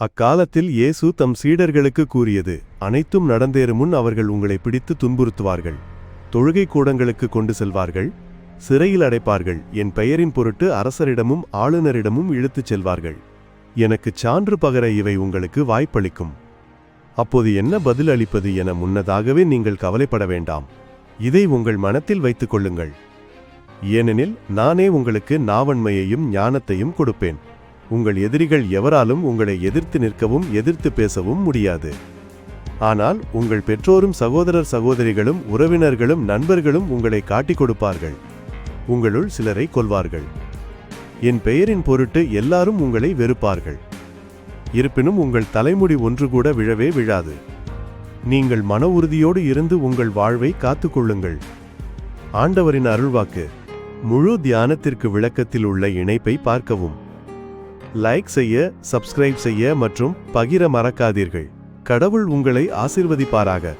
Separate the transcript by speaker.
Speaker 1: அக்காலத்தில் இயேசு தம் சீடர்களுக்கு கூறியது அனைத்தும் நடந்தேறும் முன் அவர்கள் உங்களை பிடித்து துன்புறுத்துவார்கள். தொழுகை கூடங்களுக்கு கொண்டு செல்வார்கள். சிறையில் அடைப்பார்கள். என் பெயரின் பொருட்டு அரசரிடமும் ஆளுநரிடமும் இழுத்துச் செல்வார்கள். எனக்குச் சான்று பகர இவை உங்களுக்கு வாய்ப்பளிக்கும். அப்போது என்ன பதில் அளிப்பது என முன்னதாகவே நீங்கள் கவலைப்பட வேண்டாம். இதை உங்கள் மனத்தில் வைத்துக் கொள்ளுங்கள். ஏனெனில் நானே உங்களுக்கு நாவன்மையையும் ஞானத்தையும் கொடுப்பேன். உங்கள் எதிரிகள் எவராலும் உங்களை எதிர்த்து நிற்கவும் எதிர்த்து பேசவும் முடியாது. ஆனால் உங்கள் பெற்றோரும் சகோதரர் சகோதரிகளும் உறவினர்களும் நண்பர்களும் உங்களை காட்டிக் கொடுப்பார்கள். உங்களுள் சிலரை கொல்வார்கள். என் பெயரின் பொருட்டு எல்லாரும் உங்களை வெறுப்பார்கள். இருப்பினும் உங்கள் தலைமுடி ஒன்று கூட விழவே விழாது. நீங்கள் மன உறுதியோடு இருந்து உங்கள் வாழ்வை காத்துக்கொள்ளுங்கள் ஆண்டவரின் அருள்வாக்கு முழு தியானத்திற்கு விளக்கத்தில் உள்ள இணைப்பை பார்க்கவும். லைக் செய்ய சப்ஸ்கிரைப் செய்ய மற்றும் பகிர மறக்காதீர்கள். கடவுள் உங்களை ஆசிர்வதிப்பாராக.